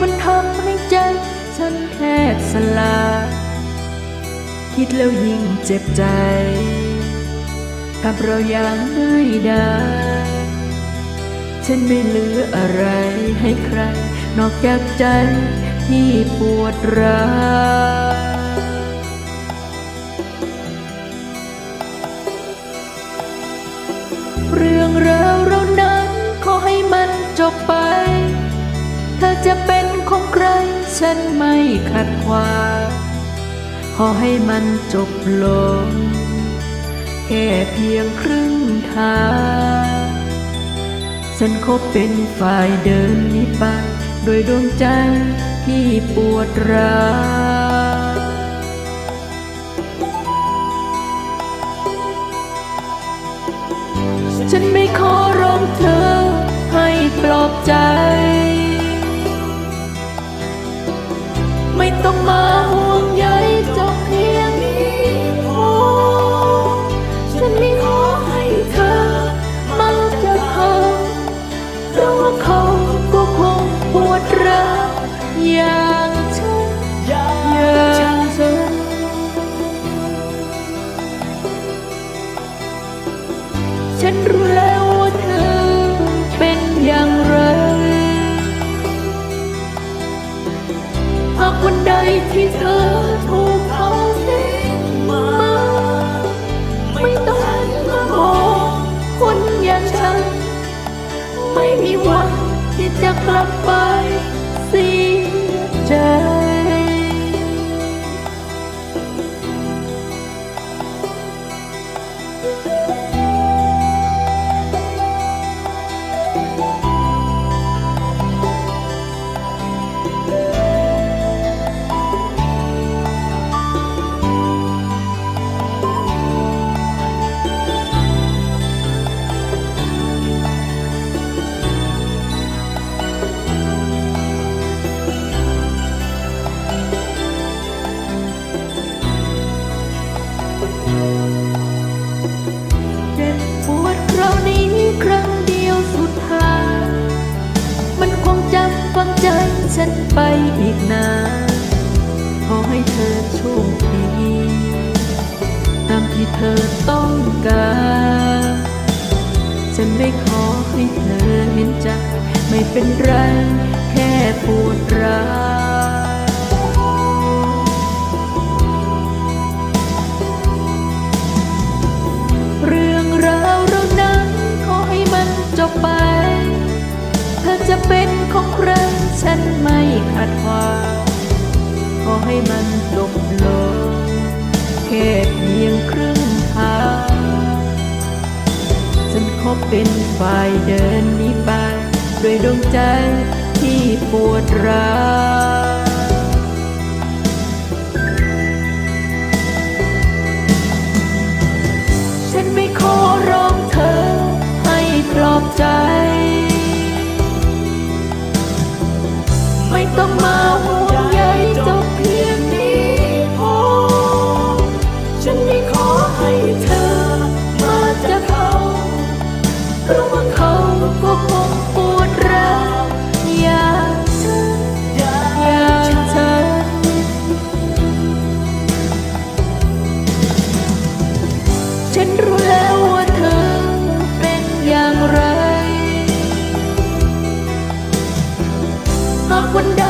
คนทำในใจ ฉันแค่สลายคิดแล้วยิ่งเจ็บใจกับเรายังไม่ได้ ฉันไม่เหลืออะไรให้ใคร นอกจากใจที่ปวดร้าวเรื่องราวเรานั้นขอให้มันจบไปถ้าจะเป็น ฉันไม่ขัดขวางขอให้มันจบลง แค่เพียงครึ่งทาง ฉันคบเป็นฝ่ายเดินนี้ไปโดยดวงใจที่ปวดร้าวฉันไม่ขอร้องเธอให้ปลอบใจ อีกนานขอให้เธอโชคดีตามที่เธอต้องการ ฉันไม่ขอให้เธอเห็นใจ ไม่เป็นไร แค่ปวดร้าวเรื่องราวเรานั้นขอให้มันจบไปถ้าจะเป็นของใคร ฉันไม่ขัดขวางขอให้มันจบลงแค่เพียงครึ่งทางฉันขอเป็นฝ่ายเดินนี้ไป ด้วยดวงใจที่ปวดร้าว ไม่ต้องมาห่วง i quanh đời